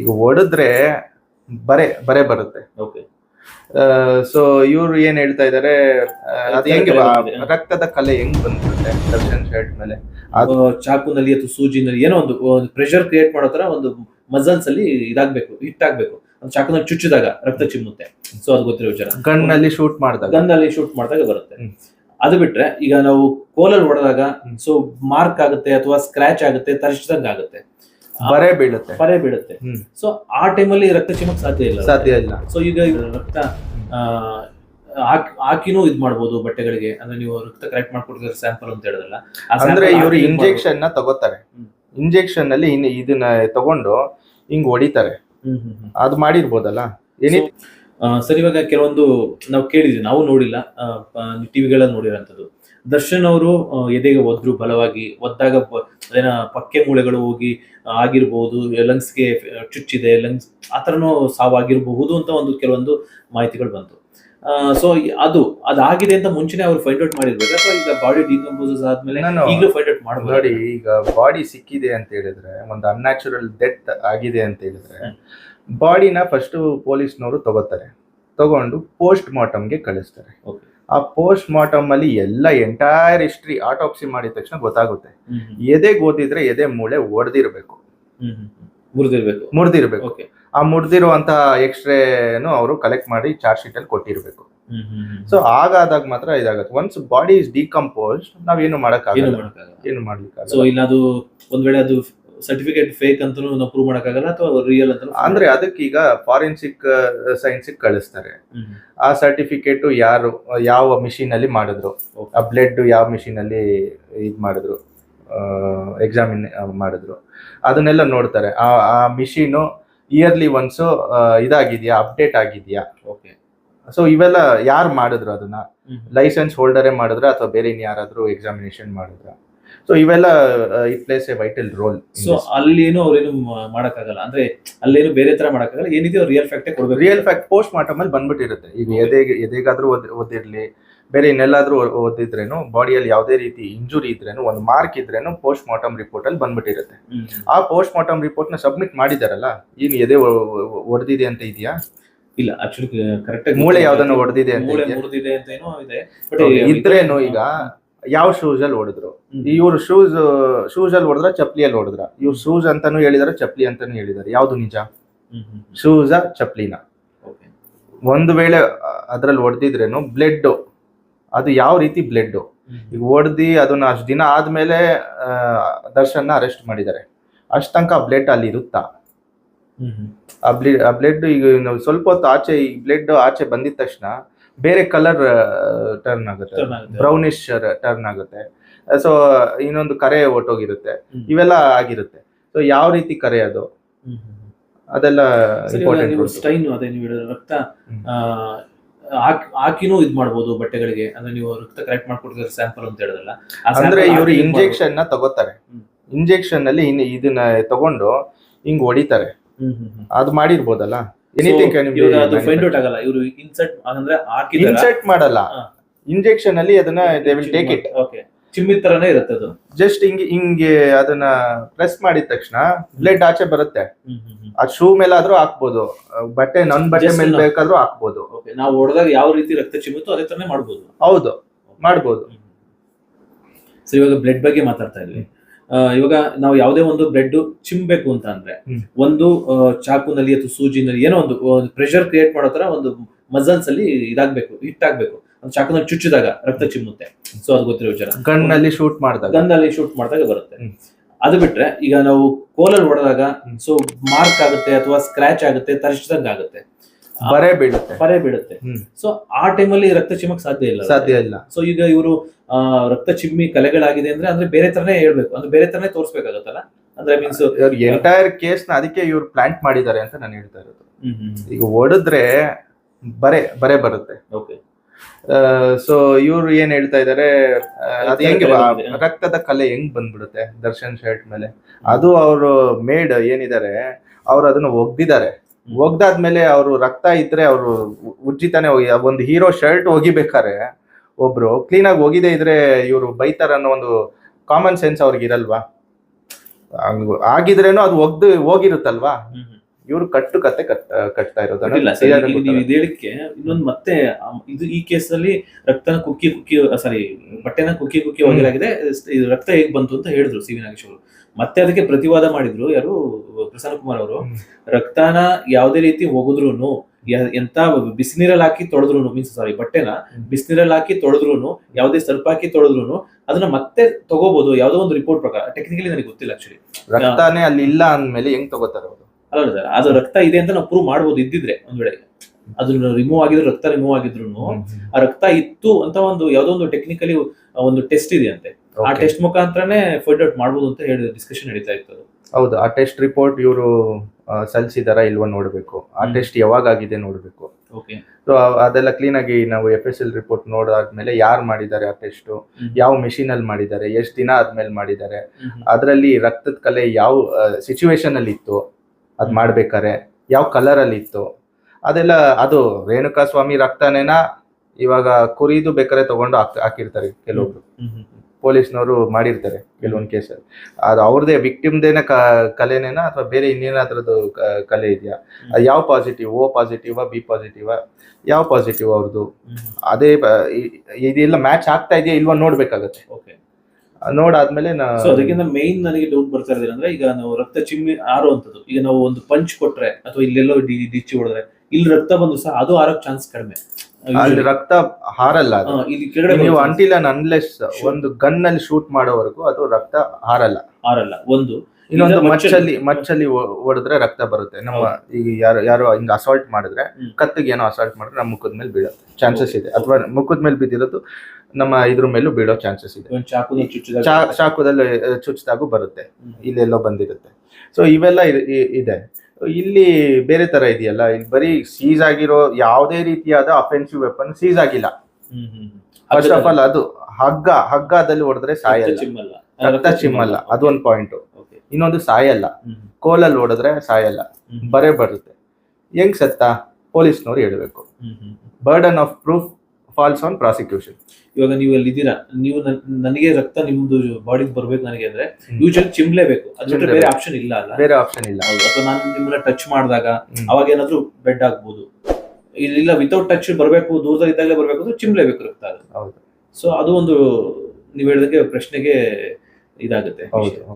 ಈಗ ಹೊಡೆದ್ರೆ ಬರೆ ಬರೆ ಬರುತ್ತೆ. ಓಕೆ. ಸೊ ಇವ್ರು ಏನ್ ಹೇಳ್ತಾ ಇದಾರೆ ಅದು ಹೆಂಗೆ ರಕ್ತದ ಕಲೆ ಹೆಂಗ್ ಬಂದ್ಬಿಡುತ್ತೆ? ದರ್ಶನ್ ಶರ್ಟ್ ಮೇಲೆ. ಅದು ಚಾಕುನಲ್ಲಿ ಅಥವಾ ಸೂಜಿನಲ್ಲಿ ಏನೋ ಒಂದು ಪ್ರೆಷರ್ ಕ್ರಿಯೇಟ್ ಮಾಡೋ ತರ ಒಂದು ಮಸಲ್ಸ್ ಅಲ್ಲಿ ಇದಾಗ್ಬೇಕು ಹಿಟ್ ಆಗ್ಬೇಕು. ಆ ಚಾಕುನಲ್ಲಿ ಚುಚ್ಚಿದಾಗ ರಕ್ತ ಚಿಮ್ಮುತ್ತೆ. ಸೊ ಅದು ಗೊತ್ತಿರೋ ವಿಚಾರ. ಗನ್ನಲ್ಲಿ ಶೂಟ್ ಮಾಡಿದಾಗ. ಗನ್ನಲ್ಲಿ ಶೂಟ್ ಮಾಡಿದಾಗ ಬರುತ್ತೆ. ಅದು ಬಿಟ್ರೆ ಈಗ ನಾವು ಕೋಲಲ್ಲಿ ಹೊಡೆದಾಗ. ಸೊ ಮಾರ್ಕ್ ಆಗುತ್ತೆ ಅಥವಾ ಸ್ಕ್ರಾಚ್ ಆಗುತ್ತೆ ತರಿಸಿದಂಗ ಆಗುತ್ತೆ ಬರೆ ಬೀಳುತ್ತೆ. ಬರೆ ಬೀಳುತ್ತೆ. ಸೊ ಆ ಟೈಮಲ್ಲಿ ರಕ್ತ ಚಿಮಕ್ ಸಾಧ್ಯ ಇಲ್ಲ. ಸಾಧ್ಯ ಇಲ್ಲ. ಸೊ ಈಗ ರಕ್ತ ಹಾಕಿನೂ ಇದ್ ಮಾಡ್ಬೋದು ಬಟ್ಟೆಗಳಿಗೆ. ಅಂದ್ರೆ ನೀವು ರಕ್ತ ಕರೆಕ್ಟ್ ಮಾಡ್ಕೊಡ್ತೀರ ಸ್ಯಾಂಪಲ್ ಅಂತ ಹೇಳಿದ್ರಲ್ಲ. ಅಂದ್ರೆ ಇವರು ಇಂಜೆಕ್ಷನ್ನ ತಗೋತಾರೆ. ಇಂಜೆಕ್ಷನ್ ಅಲ್ಲಿ ಇದನ್ನ ತಗೊಂಡು ಹಿಂಗ್ ಹೊಡಿತಾರೆ. ಹ್ಮ್ ಹ್ಮ್ ಹ್ಮ್. ಅದು ಮಾಡಿರ್ಬೋದಲ್ಲ? ಏನಿ ಸರ್ ಇವಾಗ ಕೆಲವೊಂದು ನಾವು ಕೇಳಿದ್ವಿ. ನಾವು ನೋಡಿಲ್ಲ. ಟಿವಿಗಳಲ್ಲಿ ನೋಡಿರೋಂಥದ್ದು. ದರ್ಶನ್ ಅವರು ಎದೆಗೆ ಒದ್ರು ಬಲವಾಗಿ ಒದ್ದಾಗ ಅದೇನ ಪಕ್ಕೆ ಮೂಳೆಗಳು ಹೋಗಿ ಆಗಿರ್ಬೋದು ಆಗಿರ್ಬಹುದು ಲಂಗ್ಸ್ಗೆ ಚುಚ್ಚಿದೆ ಲಂಗ್ಸ್ ಆ ಥರನೂ ಸಾವಾಗಿರಬಹುದು ಅಂತ ಒಂದು ಕೆಲವೊಂದು ಮಾಹಿತಿಗಳು ಬಂತು. ಸೊ ಅದು ಅದಾಗಿದೆ ಅಂತ ಮುಂಚೆನೆ ಅವ್ರು ಫೈಂಡ್ ಔಟ್ ಮಾಡಿರ್ಬೇಕು? ಅಥವಾ ಈಗ ಬಾಡಿ ಡಿಕಂಪೋಸಸ್ ಆದ್ಮೇಲೆ ಈಗಲೂ ಫೈಂಡ್ ಔಟ್ ಮಾಡ್ಬೋದು? ನೋಡಿ ಈಗ ಬಾಡಿ ಸಿಕ್ಕಿದೆ ಅಂತ ಹೇಳಿದ್ರೆ ಒಂದು ಅನ್ಯಾಚುರಲ್ ಡೆತ್ ಆಗಿದೆ ಅಂತ ಹೇಳಿದ್ರೆ ಬಾಡಿನ ಫಸ್ಟ್ ಪೊಲೀಸ್ನವರು ತಗೋತಾರೆ. ತಗೊಂಡು ಪೋಸ್ಟ್ ಮಾರ್ಟಮ್ಗೆ ಕಳಿಸ್ತಾರೆ. Okay. ಆ ಪೋಸ್ಟ್ ಮಾರ್ಟಮ್ ಅಲ್ಲಿ ಎಲ್ಲ ಎಂಟೈರ್ ಹಿಸ್ಟ್ರಿ ಆಟೋಪ್ಸಿ ಮಾಡಿದ ತಕ್ಷಣ ಗೊತ್ತಾಗುತ್ತೆ. ಎದೆ ಗೋದಿದ್ರೆ ಎದೆಗೆ ಓದಿದ್ರೆ ಎದೆ ಮೂಳೆ ಒಡೆದಿರ್ಬೇಕು. ಮುರಿದಿರ್ಬೇಕು. ಮುರಿದಿರ್ಬೇಕು. ಓಕೆ ಆ ಮುರಿದಿರುವಂತ ಎಕ್ಸ್ರೇನು ಅವರು ಕಲೆಕ್ಟ್ ಮಾಡಿ ಚಾರ್ಜ್ ಶೀಟ್ ಅಲ್ಲಿ ಕೊಟ್ಟಿರ್ಬೇಕು. ಸೊ ಆಗಾದಾಗ ಮಾತ್ರ ಇದಾಗುತ್ತೆ. ಒನ್ಸ್ ಬಾಡಿ ಇಸ್ ಡಿಕಂಪೋಸ್ಡ್ ನಾವೇನು ಏನು ಮಾಡಕ್ಕಾಗಲ್ಲ. ಮಾಡಕ್ಕಾಗಲ್ಲ ಏನು ಮಾಡ್ಲಿಕ್ಕಾಗಲ್ಲ. ಸೊ ಇಲ್ಲ ಅದು ಒಂದ್ ವೇಳೆ ಅದು ಸರ್ಟಿಫಿಕೇಟ್ ಫೇಕ್ ಅಂತ ನಾವು ಪ್ರೂವ್ ಮಾಡೋಕ್ಕಾಗಲ್ಲ ಅಥವಾ ರಿಯಲ್ ಅಂತ ಅಂದ್ರೆ ಅದಕ್ಕೆ ಈಗ ಫಾರೆನ್ಸಿಕ್ ಸೈನ್ಸ್ ಕಳಿಸ್ತಾರೆ. ಆ ಸರ್ಟಿಫಿಕೇಟ್ ಯಾರು ಯಾವ ಮಿಷಿನ್ ಅಲ್ಲಿ ಮಾಡಿದ್ರು? ಆ ಬ್ಲಡ್ ಯಾವ ಮಿಷಿನ್ ಅಲ್ಲಿ ಇದು ಮಾಡಿದ್ರು? ಎಕ್ಸಾಮಿನ್ ಮಾಡಿದ್ರು. ಅದನ್ನೆಲ್ಲ ನೋಡ್ತಾರೆ. ಆ ಆ ಮಿಷಿನು ಇಯರ್ಲಿ ಒನ್ಸ್ ಇದಾಗಿದ್ಯಾ ಅಪ್ಡೇಟ್ ಆಗಿದೆಯಾ? ಓಕೆ ಸೊ ಇವೆಲ್ಲ ಯಾರು ಮಾಡಿದ್ರು ಅದನ್ನ? ಲೈಸೆನ್ಸ್ ಹೋಲ್ಡರೇ ಮಾಡಿದ್ರ ಅಥವಾ ಬೇರೆ ಇನ್ ಯಾರಾದ್ರೂ ಎಕ್ಸಾಮಿನೇಷನ್ ಮಾಡಿದ್ರ? ಸೊ ಇವೆಲ್ಲ it plays a vital role so ಅಲ್ಲೇನು ಅವ್ರೇನು ಮಾಡೋಕ್ಕಾಗಲ್ಲ. ಅಂದ್ರೆ ಅಲ್ಲೇನು ಬೇರೆ ತರ ಮಾಡೋಕ್ಕಾಗಲ್ಲ. ಏನಿದೆ ಅವ್ರು ರಿಯಲ್ ಫ್ಯಾಕ್ಟೇ ಕೊಡ್ಬೇಕು. ರಿಯಲ್ ಫ್ಯಾಕ್ಟ್ ಪೋಸ್ಟ್ ಮಾರ್ಟಮ್ ಅಲ್ಲಿ ಬಂದ್ಬಿಟ್ಟಿರುತ್ತೆ. ಈಗ ಎದೆಗೆ ಎದೆಗಾದ್ರೂ ಓದ್ ಓದಿರ್ಲಿ ಬೇರೆ ಇನ್ನೆಲ್ಲಾದ್ರೂ ಓದಿದ್ರೇನು ಬಾಡಿಯಲ್ಲಿ ಯಾವುದೇ ರೀತಿ ಇಂಜುರಿ ಇದ್ರೇನು ಒಂದು ಮಾರ್ಕ್ ಇದ್ರೇನು ಪೋಸ್ಟ್ ಮಾರ್ಟಮ್ ರಿಪೋರ್ಟ್ ಅಲ್ಲಿ ಬಂದ್ಬಿಟ್ಟಿರುತ್ತೆ. ಆ ಪೋಸ್ಟ್ ಮಾರ್ಟಮ್ ರಿಪೋರ್ಟ್ನ ಸಬ್ಮಿಟ್ ಮಾಡಿದಾರಲ್ಲ ಏನು ಎದೆ ಹೊಡೆದಿದೆ ಅಂತ ಇದೆಯಾ? ಇಲ್ಲ ಆಕ್ಚುಲಿ ಕರೆಕ್ಟ್ ಆಗಿ ಮೂಳೆ ಯಾವ್ದನ್ನ ಹೊಡೆದಿದೆ ಅಂತ ಮೂಳೆ ಇದೆಯಾ? ಮುರಿದಿದೆ ಅಂತ ಏನೋ ಇದೆ. ಬಟ್ ಇದ್ರೇನು ಈಗ ಯಾವ ಶೂಸ್ ಅಲ್ಲಿ ಹೊಡೆದ್ರು. ಇವ್ರು ಶೂಸ್ ಶೂಸ್ ಅಲ್ಲಿ ಹೊಡೆದ್ರ ಚಪ್ಲಿಯಲ್ಲಿ ಹೊಡೆದ್ರ. ಇವ್ರು ಶೂಸ್ ಅಂತಾನು ಹೇಳಿದಾರೆ ಚಪ್ಲಿ ಅಂತಾನು ಹೇಳಿದಾರೆ. ಯಾವ್ದು ನಿಜ? ಶೂಸ ಚಪ್ಲಿನ ಓಕೆ ಒಂದು ವೇಳೆ ಅದ್ರಲ್ಲಿ ಹೊಡೆದಿದ್ರೇನು ಬ್ಲಡ್ ಅದು ಯಾವ ರೀತಿ ಬ್ಲಡ್ ಈಗ ಹೊಡೆದಿ ಅದನ್ನ ಅಷ್ಟು ದಿನ ಆದ್ಮೇಲೆ ದರ್ಶನ್ ಅರೆಸ್ಟ್ ಮಾಡಿದ್ದಾರೆ. ಅಷ್ಟಂಕ ತನಕ ಬ್ಲಡ್ ಅಲ್ಲಿ ಇರುತ್ತಾ? ಆ ಬ್ಲಡ್ ಈಗ ಸ್ವಲ್ಪ ಹೊತ್ತು ಆಚೆ ಈ ಬ್ಲಡ್ ಆಚೆ ಬಂದಿದ ತಕ್ಷಣ ಬೇರೆ ಕಲರ್ ಟರ್ನ್ ಆಗುತ್ತೆ. ಬ್ರೌನಿಶ್ ಟರ್ನ್ ಆಗುತ್ತೆ. ಸೊ ಇನ್ನೊಂದು ಕರೆ ಒಟ್ಟೋಗಿರುತ್ತೆ. ಇವೆಲ್ಲ ಆಗಿರುತ್ತೆ. ಸೊ ಯಾವ ರೀತಿ ಕರೆ ಅದು? ಅದೆಲ್ಲ ಸ್ಟೈನ್ ಅದೇ ನೀವು ರಕ್ತ ಹಾಕಿನೂ ಇದ್ ಮಾಡ್ಬೋದು ಬಟ್ಟೆಗಳಿಗೆ. ಅಂದ್ರೆ ನೀವು ರಕ್ತ ಕರೆಕ್ಟ್ ಮಾಡ್ಕೊಡ್ತೀರ ಸ್ಯಾಂಪಲ್ ಅಂತ ಹೇಳಿದ್ರಲ್ಲ. ಅಂದ್ರೆ ಇವರು. ಇಂಜೆಕ್ಷನ್ನ ತಗೋತಾರೆ. ಇಂಜೆಕ್ಷನ್ ಅಲ್ಲಿ ಇದನ್ನ ತಗೊಂಡು ಹಿಂಗ್ ಹೊಡಿತಾರೆ. ಅದು ಮಾಡಿರ್ಬೋದಲ್ಲ? ಎನಿಥಿಂಗ್ ಇವಾಗ ಅದು ಫೈಂಡ್ ಔಟ್ ಆಗಲ್ಲ. ಇವರು ಇನ್ಸರ್ಟ್ ಅಂದ್ರೆ ಹಾಕಿದಾರ? ಮಾಡಲ್ಲ. ಇಂಜೆಕ್ಷನ್ ಅಲ್ಲಿ ಅದನ್ನ they will take it okay ಚಿಮ್ಮಿದ ತರನೇ ಇರುತ್ತೆ ಅದು. ಜಸ್ಟ್ ಹಿಂಗೆ ಹಿಂಗೆ ಅದನ್ನ ಪ್ರೆಸ್ ಮಾಡಿದ ತಕ್ಷಣ ಬ್ಲಡ್ ಆಚೆ ಬರುತ್ತೆ. ಆ ಶೂ ಮೇಲಾದ್ರೂ ಹಾಕ್ಬೋದು. ಬಟ್ಟೆ ನನ್ ಬಟ್ಟೆ ಮೇಲೆ. ಬೇಕಾದ್ರೂ ಹಾಕ್ಬೋದು. ಓಕೆ ನಾವು ಹೊಡೆದಾಗ ಯಾವ ರೀತಿ ರಕ್ತ ಚಿಮ್ಮುತ್ತೋ ಅದೇ ತರನೇ ಮಾಡ್ಬೋದು. ಹೌದು. ಮಾಡ್ಬೋದು. ಸರಿ ಇವಾಗ ಬ್ಲಡ್ ಬಗ್ಗೆ ಮಾತಾಡ್ತಾ ಇದ್ವಿ. ಇವಾಗ ನಾವು ಯಾವುದೇ ಒಂದು ಬ್ರೆಡ್ ಚಿಮ್ಬೇಕು ಅಂತ ಅಂದ್ರೆ ಒಂದು ಚಾಕುನಲ್ಲಿ ಅಥವಾ ಸೂಜಿನಲ್ಲಿ ಏನೋ ಒಂದು ಪ್ರೆಷರ್ ಕ್ರಿಯೇಟ್ ಮಾಡೋ ತರ ಒಂದು ಮಸಲ್ಸ್ ಅಲ್ಲಿ ಇದಾಗ್ಬೇಕು ಹಿಟ್ ಆಗ್ಬೇಕು ಒಂದು ಚಾಕುನಲ್ಲಿ ಚುಚ್ಚಿದಾಗ ರಕ್ತ ಚಿಮ್ಮುತ್ತೆ. ಸೊ ಅದು ಗೊತ್ತಿರೋ ವಿಚಾರ. ಗನ್ನಲ್ಲಿ ಶೂಟ್ ಮಾಡಿದಾಗ. ಗನ್ನಲ್ಲಿ ಶೂಟ್ ಮಾಡಿದಾಗ ಬರುತ್ತೆ. ಅದು ಬಿಟ್ರೆ ಈಗ ನಾವು ಕೋಲಲ್ಲಿ ಹೊಡೆದಾಗ. ಸೊ ಮಾರ್ಕ್ ಆಗುತ್ತೆ ಅಥವಾ ಸ್ಕ್ರಾಚ್ ಆಗುತ್ತೆ ತರಿಸಿದಂಗ ಆಗುತ್ತೆ. ಬರೆ ಬೀಳುತ್ತೆ. ಪರೆ ಬೀಳುತ್ತೆ. ಸೊ ಆ ಟೈಮಲ್ಲಿ ರಕ್ತ ಚಿಮ್ಮಕ್ ಸಾಧ್ಯ ಇಲ್ಲ. ಸಾಧ್ಯ ಇಲ್ಲ. ಸೊ ಈಗ ಇವರು ರಕ್ತ ಚಿಮ್ಮಿ ಕಲೆಗಳಾಗಿದೆ ಅಂದ್ರೆ ಅಂದ್ರೆ ಬೇರೆ ತರನೇ ಹೇಳ್ಬೇಕು. ಅಂದ್ರೆ ಬೇರೆ ತರನೇ ತೋರಿಸ್ಬೇಕಾಗತ್ತಲ್ಲ? ಅಂದ್ರೆ ಮೀನ್ಸ್ ಎಂಟೈರ್ ಕೇಸ್ನ ಅದಕ್ಕೆ ಇವ್ರು ಪ್ಲಾಂಟ್ ಮಾಡಿದ್ದಾರೆ ಅಂತ ನಾನು ಹೇಳ್ತಾ ಇರೋದು. ಈಗ ಹೊಡೆದ್ರೆ ಬರೆ ಬರೆ ಬರುತ್ತೆ. ಓಕೆ ಸೊ ಇವ್ರು ಏನ್ ಹೇಳ್ತಾ ಇದಾರೆ? ಅದು ಹೆಂಗೆ ರಕ್ತದ ಕಲೆ ಹೆಂಗ್ ಬಂದ್ಬಿಡುತ್ತೆ? ದರ್ಶನ್ ಶರ್ಟ್ ಮೇಲೆ. ಅದು ಅವರು ಮೇಡ್ ಏನಿದ್ದಾರೆ ಅವ್ರು ಅದನ್ನ ಒಗ್ದಿದ್ದಾರೆ. ಒಗ್ದಾದ್ಮೇಲೆ ಅವರು ರಕ್ತ ಇದ್ರೆ ಅವರು ಉಜ್ಜಿತಾನೆ ಹೋಗಿ ಒಂದು ಹೀರೋ ಶರ್ಟ್ ಒಗಿಬೇಕಾರೆ ಒಬ್ರು ಕ್ಲೀನ್ ಆಗಿ ಒಗಿದೆ ಇದ್ರೆ ಇವರು ಬೈತಾರ ಅನ್ನೋ ಒಂದು ಕಾಮನ್ ಸೆನ್ಸ್ ಅವ್ರಿಗೆ ಇರಲ್ವಾ? ಆಗಿದ್ರೇನು ಅದು ಒಗ್ದು ಹೋಗಿರುತ್ತಲ್ವಾ? ಇವ್ರು ಕಟ್ಟು ಕತೆ ಕಟ್ ಕಟ್ತಾ ಇದು ಹೇಳಕ್ಕೆ ಇನ್ನೊಂದು ಮತ್ತೆ ಇದು ಈ ಕೇಸಲ್ಲಿ ರಕ್ತನ ಕುಕ್ಕಿ ಕುಕ್ಕಿ ಸಾರಿ ಬಟ್ಟೆನ ಕುಕ್ಕಿ ಕುಕ್ಕಿ ಹೋಗಿರಾಗಿದೆ ಹೋಗಿಲಾಗಿದೆ ಇದು ರಕ್ತ ಹೇಗ್ ಬಂತು ಅಂತ ಹೇಳಿದ್ರು ಸಿ ವಿ ನಾಗೇಶ್ ಅವರು. ಮತ್ತೆ ಅದಕ್ಕೆ ಪ್ರತಿವಾದ ಮಾಡಿದ್ರು ಯಾರು ಪ್ರಸನ್ನ ಕುಮಾರ್ ಅವರು. ರಕ್ತನ ಯಾವುದೇ ರೀತಿ ಹೋಗಿದ್ರು ಎಂತ ಬಿಸಿನೀರಲ್ಲಿ ಹಾಕಿ ತೊಳೆದ್ರು ಮೀನ್ಸ್ ಸಾರಿ ಬಟ್ಟೆನ. ಬಿಸಿನೀರಲ್ಲಿ ಹಾಕಿ ತೊಳೆದ್ರು ಯಾವ್ದೇ ಸರ್ಪ್ ಹಾಕಿ ತೊಳೆದ್ರು ಅದನ್ನ ಮತ್ತೆ ತಗೋಬಹುದು ಯಾವುದೋ ಒಂದು ರಿಪೋರ್ಟ್ ಪ್ರಕಾರ. ಟೆಕ್ನಿಕಲಿ ನನಗೆ ಗೊತ್ತಿಲ್ಲ ಆಕ್ಚುಲಿ ರಕ್ತಾನೇ ಅಲ್ಲಿ ಇಲ್ಲ ಅಂದ್ಮೇಲೆ ಹೆಂಗ್ ತಗೋತಾರೆ ಅವರು? ಅಲ್ಲ ಸರ್ ಅದು ರಕ್ತ ಇದೆ ಅಂತ ನಾವು ಪ್ರೂವ್ ಮಾಡ್ಬೋದು ಇದ್ದಿದ್ರೆ ಒಂದ್ ವೇಳೆ. ಅದನ್ನ ರಿಮೂವ್ ಆಗಿದ್ರು ರಕ್ತ ರಿಮೂವ್ ಆಗಿದ್ರು ಆ ರಕ್ತ ಇತ್ತು ಅಂತ ಒಂದು ಯಾವ್ದೋ ಒಂದು ಟೆಕ್ನಿಕಲಿ ಒಂದು ಟೆಸ್ಟ್ ಇದೆ ಅಂತೆ ಆ ಟೆಸ್ಟ್ ಮುಖಾಂತರನೇ ಫೈಂಡ್ ಔಟ್ ಮಾಡ್ಬೋದು ಅಂತ ಹೇಳಿದ್ರೆ ಡಿಸ್ಕಷನ್ ನಡೀತಾ ಇತ್ತು ಅದು. ಹೌದು ಆ ಟೆಸ್ಟ್ ರಿಪೋರ್ಟ್ ಇವರು ಸಲ್ಲಿಸಿದಾರ ಇಲ್ವಾ ನೋಡಬೇಕು. ಆ ಟೆಸ್ಟ್ ಯಾವಾಗ ಆಗಿದೆ ನೋಡಬೇಕು. ಓಕೆ ಸೊ ಅದೆಲ್ಲ ಕ್ಲೀನ್ ಆಗಿ ನಾವು ಎಫ್ ಎಸ್ ಎಲ್ ರಿಪೋರ್ಟ್ ನೋಡಾದ್ಮೇಲೆ ಯಾರು ಮಾಡಿದ್ದಾರೆ ಆ ಟೆಸ್ಟ್ ಯಾವ ಮೆಷಿನ್ ಅಲ್ಲಿ ಮಾಡಿದ್ದಾರೆ? ಎಷ್ಟು ದಿನ ಆದ್ಮೇಲೆ ಮಾಡಿದ್ದಾರೆ? ಅದರಲ್ಲಿ ರಕ್ತದ ಕಲೆ ಯಾವ ಸಿಚುವೇಶನ್ ಅಲ್ಲಿ ಇತ್ತು? ಅದ್. ಮಾಡ್ಬೇಕಾರೆ ಯಾವ ಕಲರ್ ಅಲ್ಲಿ ಇತ್ತು? ಅದೆಲ್ಲ ಅದು ರೇಣುಕಾ ಸ್ವಾಮಿ ರಕ್ತನೇನಾ ಇವಾಗ ಕುರಿದು ಬೇಕಾದ್ರೆ ತಗೊಂಡು ಹಾಕ್ ಹಾಕಿರ್ತಾರೆ ಕೆಲವೊಬ್ರು. ಪೊಲೀಸ್ನವರು ಮಾಡಿರ್ತಾರೆ ಕೆಲವೊಂದು ಕೇಸಲ್ಲಿ ಅದು ಅವ್ರದೇ ವಿಕ್ಟಿಮ್ದೇನ ಕಲೆನೇನ ಅಥವಾ ಬೇರೆ ಇನ್ನೇನಾದ್ರದ್ದು ಕಲೆ ಇದೆಯಾ ಅದು ಯಾವ positive O positive B positive ಯಾವ ಪಾಸಿಟಿವ್ ಅವ್ರದ್ದು ಅದೇ ಇದೆಲ್ಲ ಮ್ಯಾಚ್ ಆಗ್ತಾ ಇದೆಯಾ ಇಲ್ವಾ ನೋಡ್ಬೇಕಾಗತ್ತೆ ಓಕೆ ನೋಡಾದ್ಮೇಲೆ ಸೊ ಅದಕ್ಕಿಂತ ಮೇನ್ ನನಗೆ ಡೌಟ್ ಬರ್ತಾ ಇರೋದು ಅಂದ್ರೆ ಈಗ ನಾವು ರಕ್ತ ಚಿಮ್ಮಿ ಆರುವಂಥದ್ದು ಈಗ ನಾವು ಒಂದು ಪಂಚ್ ಕೊಟ್ರೆ ಅಥವಾ ಇಲ್ಲೆಲ್ಲೋ ಡಿ- ಡಿಚ್ಚಿ ಹೊಡೆದ್ರೆ ಇಲ್ಲಿ ರಕ್ತ ಬಂದು ಸಹ ಅದು ಆರೋಗ್ಯ ಚಾನ್ಸ್ ಕಡಿಮೆ ಅಲ್ಲಿ ರಕ್ತ ಹಾರಲ್ಲ ಅದು. ಆ, ಕೆಳಗಡೆ ನೀವು ಬರುತ್ತೆ. ಅಂಟಿಲ್ ಅನ್ಲೆಸ್ ಒಂದು ಗನ್ ಅಲ್ಲಿ ಶೂಟ್ ಮಾಡೋವರೆಗೂ ಅದು ರಕ್ತ ಹಾರಲ್ಲ. ಹಾರಲ್ಲ ಒಂದು. ಇನ್ನೊಂದು ಮಚ್ಚಲ್ಲಿ- ಮಚ್ಚಲ್ಲಿ. ಹೊಡೆದ್ರೆ ರಕ್ತ ಬರುತ್ತೆ. ನಮ್ಮ ಈಗ ಯಾರು ಯಾರು ಹಿಂಗ್ ಅಸಾಲ್ಟ್ ಮಾಡಿದ್ರೆ ಹ್ಮ್. ಕತ್ತಿಗೆ ಏನೋ ಅಸಾಲ್ಟ್ ಮಾಡಿದ್ರೆ ನಮ್ಮ ಮುಖದ ಮೇಲೆ ಬೀಳುತ್ತೆ ಚಾನ್ಸಸ್ ಇದೆ. ಅಥವಾ ಮುಖದ ಮೇಲೆ ಬಿದ್ದಿರೋದು ನಮ್ಮ ಇದ್ರ ಮೇಲೂ ಬೀಳೋ ಚಾನ್ಸಸ್ ಇದೆ. ಒಂದು ಚಾಕುನ ಚುಚ್ಚಿದಾಗ ಚಾ ಚಾಕುದಲ್ಲಿ ಚುಚ್ಚಿದಾಗೂ ಬರುತ್ತೆ. ಹ್ಮ್. ಇಲ್ಲೆಲ್ಲೋ ಬಂದಿರುತ್ತೆ. ಸೊ ಇವೆಲ್ಲ ಇ- ಇ- ಇದೆ. ಇಲ್ಲಿ ಬೇರೆ ತರ ಇದೆಯಲ್ಲ ಇಲ್ಲಿ ಬರೀ ಸೀಸ್ ಆಗಿರೋ ಯಾವುದೇ ರೀತಿಯಾದ ಅಫೆನ್ಸಿವ್ ವೆಪನ್ ಸೀಸ್ ಆಗಿಲ್ಲ. Hmm hmm hmm. First of all ಅದು ಹಗ್ಗ ಹಗ್ಗದಲ್ಲಿ ಹೊಡೆದ್ರೆ ಸಾಯಲ್ಲ. ರಕ್ತ ಚಿಮ್ಮಲ್ಲ. ಅದೊಂದು ಪಾಯಿಂಟ್ ಇನ್ನೊಂದು ಸಾಯಲ್ಲ. ಕೋಲಲ್ಲಿ ಹೊಡೆದ್ರೆ ಸಾಯಲ್ಲ. ಬರೇ ಬರುತ್ತೆ. ಹೆಂಗ್ ಸತ್ತ? ಪೊಲೀಸ್ನವ್ರು ಹೇಳಬೇಕು. Burden of proof falls on prosecution ಇವಾಗ ನೀವು ಅಲ್ಲಿ ಇದ್ದೀರಾ ನೀವು ನನ್- ನನಗೆ ರಕ್ತ ನಿಮ್ದು ಬಾಡಿಗೆ ಬರ್ಬೇಕು ನನಗೆ ಅಂದ್ರೆ. ಯೂಶಲ್ ಚಿಮ್ಲೇಬೇಕು. ಅದ್ರ ಬೇರೆ. ಆಪ್ಷನ್ ಇಲ್ಲ ಅಲ್ಲ? ಬೇರೆ ಆಪ್ಷನ್ ಇಲ್ಲ. ಅಥವಾ ನಾನು ನಿಮ್ಮನ್ನ ಟಚ್ ಮಾಡಿದಾಗ. ಅವಾಗ ಏನಾದ್ರೂ ಬೆಡ್ ಆಗ್ಬೋದು. ಇಲ್ಲ ವಿತೌಟ್ ಟಚ್ ಬರಬೇಕು ದೂರದಲ್ಲಿದ್ದಾಗಲೇ ಬರಬೇಕು ಅಂದ್ರೆ ಚಿಮ್ಲೇಬೇಕು ರಕ್ತ ಹೌದು. ಸೊ ಅದು ಒಂದು ನೀವು ಹೇಳಿದಂಗೆ ಪ್ರಶ್ನೆಗೆ ಇದಾಗುತ್ತೆ. ಹೌದು.